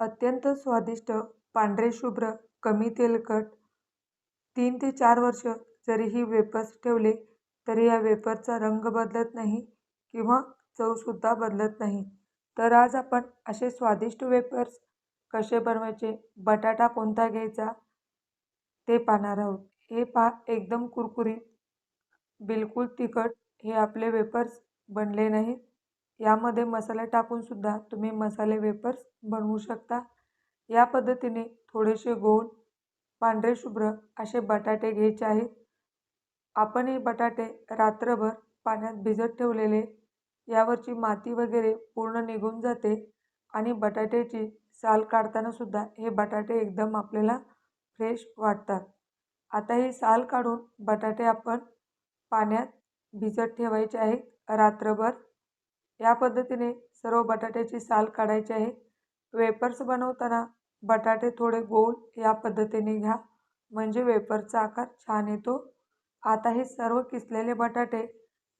अत्यंत स्वादिष्ट पांढरे शुभ्र कमी तेलकट. तीन ते चार वर्ष जरी ही ठेवले तरी या वेफरचा रंग बदलत नाही किंवा चवसुद्धा बदलत नाही. तर आज आपण असे स्वादिष्ट वेफर्स कसे बनवायचे बटाटा कोणता घ्यायचा ते पाहणार आहोत. हे पा एकदम कुरकुरीत बिलकुल तिखट हे आपले वेफर्स बनले नाहीत. यामध्ये मसाले टाकूनसुद्धा तुम्ही मसाले वेपर्स बनवू शकता. या पद्धतीने थोडेसे गोल पांढरे शुभ्र असे बटाटे घ्यायचे आहेत. आपण हे बटाटे रात्रभर पाण्यात भिजत ठेवलेले यावरची माती वगैरे पूर्ण निघून जाते आणि बटाट्याची साल काढतानासुद्धा हे बटाटे एकदम आपल्याला फ्रेश वाटतात. आता ही साल काढून बटाटे आपण पाण्यात भिजत ठेवायचे आहेत रात्रभर. या पद्धतीने सर्व बटाट्याची साल काढायची आहे. वेपर्स बनवताना बटाटे थोडे गोल या पद्धतीने घ्या. म्हणजे वेपरचा आकार छान येतो. आता हे सर्व किसलेले बटाटे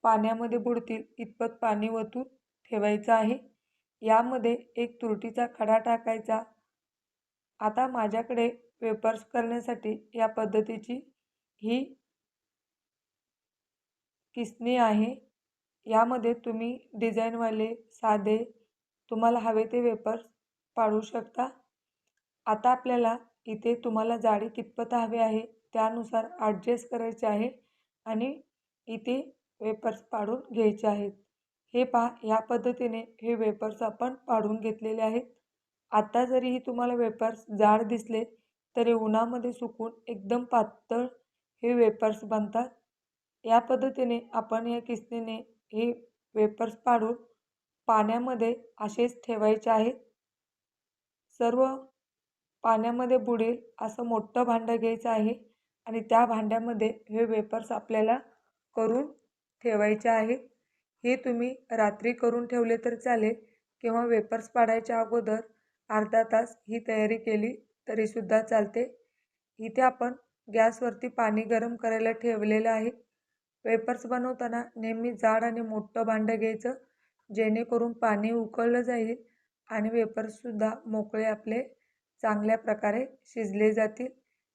पाण्यामध्ये बुडतील इतपत पाणी वतून ठेवायचं आहे. यामध्ये एक तुरटीचा खडा टाकायचा. आता माझ्याकडे वेपर्स करण्यासाठी या पद्धतीची ही किसणी आहे. यामध्ये तुम्ही डिझाईनवाले साधे तुम्हाला हवे ते वेपर्स पाडू शकता. आता आपल्याला इथे तुम्हाला जाडी कितपत हवे आहे त्यानुसार ॲडजस्ट करायचे आहे आणि इथे वेपर्स पाडून घ्यायचे आहेत. हे पहा ह्या पद्धतीने हे वेपर्स आपण पाडून घेतलेले आहेत. आता जरीही तुम्हाला वेपर्स जाड दिसले तरी उन्हामध्ये सुकून एकदम पातळ हे वेपर्स बनतात. या पद्धतीने आपण या किसनीने हे वेपर्स पाडून पाण्यामध्ये असेच ठेवायचे आहेत सर्व पाण्यामध्ये बुडेल असं मोठं भांडं घ्यायचं आहे आणि त्या भांड्यामध्ये हे वेपर्स आपल्याला करून ठेवायचे आहे. हे तुम्ही रात्री करून ठेवले तर चालेल किंवा वेपर्स पाडायच्या अगोदर अर्धा तास ही तयारी केली तरीसुद्धा चालते. इथे आपण गॅसवरती पाणी गरम करायला ठेवलेलं आहे. वेफर्स बनवताना नेहमी जाड आणि मोठं भांडं घ्यायचं जेणेकरून पाणी उकळलं जाईल आणि वेफर्ससुद्धा मोकळे आपले चांगल्या प्रकारे शिजले जातील.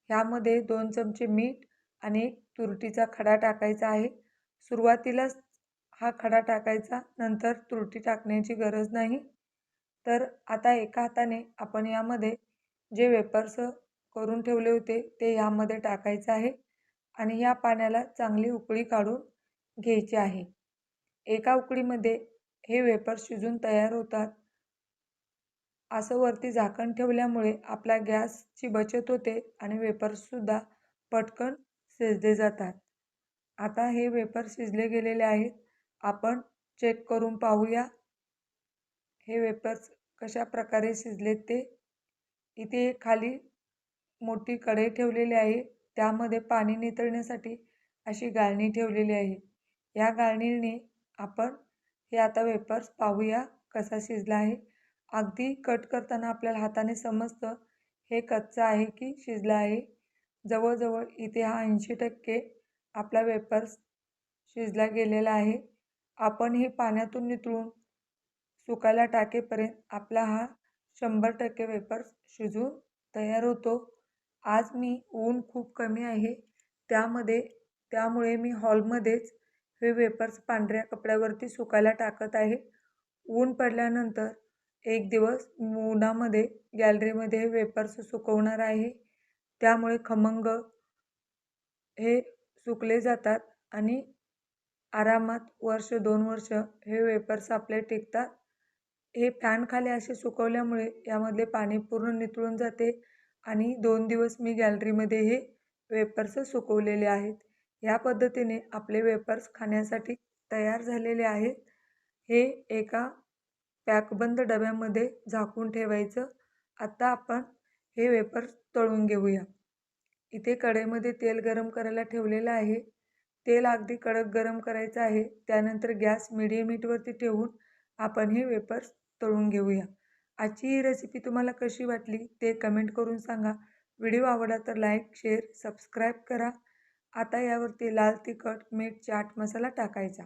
ह्यामध्ये दोन चमचे मीठ आणि एक तुरटीचा खडा टाकायचा आहे. सुरुवातीलाच हा खडा टाकायचा नंतर तुरटी टाकण्याची गरज नाही. तर आता एका हाताने आपण यामध्ये जे वेपर्स करून ठेवले होते ते यामध्ये टाकायचं आहे. आणि या पाण्याला चांगली उकळी काढून घ्यायची आहे. एका उकळीमध्ये हे वेपर शिजून तयार होतात. असं वरती झाकण ठेवल्यामुळे आपल्या गॅसची बचत होते आणि वेपर्ससुद्धा पटकन शिजले जातात. आता हे वेपर शिजले गेलेले आहेत. आपण चेक करून पाहूया हे वेपर्स कशा प्रकारे शिजलेत ते. इथे खाली मोठी कढई ठेवलेली आहे. त्यामध्ये पाणी नितळण्यासाठी अशी गाळणी ठेवलेली आहे. या गाळणीने आपण हे आता वेपर्स पाहूया कसा शिजला आहे. अगदी कट करताना आपल्याला हाताने समजतं हे कच्चं आहे की शिजलं आहे. जवळजवळ इथे हा ऐंशी टक्के आपला वेपर्स शिजला गेलेला आहे. आपण हे पाण्यातून नितळून सुकायला टाकेपर्यंत आपला हा शंभर टक्के वेपर्स शिजून तयार होतो. आज मी ऊन खूप कमी आहे. त्यामध्ये त्यामुळे मी हॉलमध्येच हे वेपर्स पांढऱ्या कपड्यावरती सुकायला टाकत आहे. ऊन पडल्यानंतर एक दिवस उन्हामध्ये गॅलरीमध्ये हे वेपर्स सुकवणार आहे. त्यामुळे खमंग हे सुकले जातात आणि आरामात वर्ष दोन वर्ष हे वेपर्स आपले टिकतात. हे फॅनखाली असे सुकवल्यामुळे यामधले पाणी पूर्ण नितळून जाते. आणि दोन दिवस मी गॅलरीमध्ये हे वेपर्स सुकवलेले आहेत. या पद्धतीने आपले वेपर्स खाण्यासाठी तयार झालेले आहेत. हे एका पॅकबंद डब्यामध्ये झाकून ठेवायचं. आता आपण हे वेपर्स तळून घेऊया. इथे कढईमध्ये तेल गरम करायला ठेवलेलं आहे. तेल अगदी कडक गरम करायचं आहे. त्यानंतर गॅस मिडियम हीटवरती ठेवून आपण हे वेपर्स तळून घेऊया. आजची ही रेसिपी तुम्हाला कशी वाटली ते कमेंट करून सांगा. व्हिडिओ आवडला तर लाईक शेअर सबस्क्राईब करा. आता यावरती लाल तिखट मीठ चाट मसाला टाकायचा.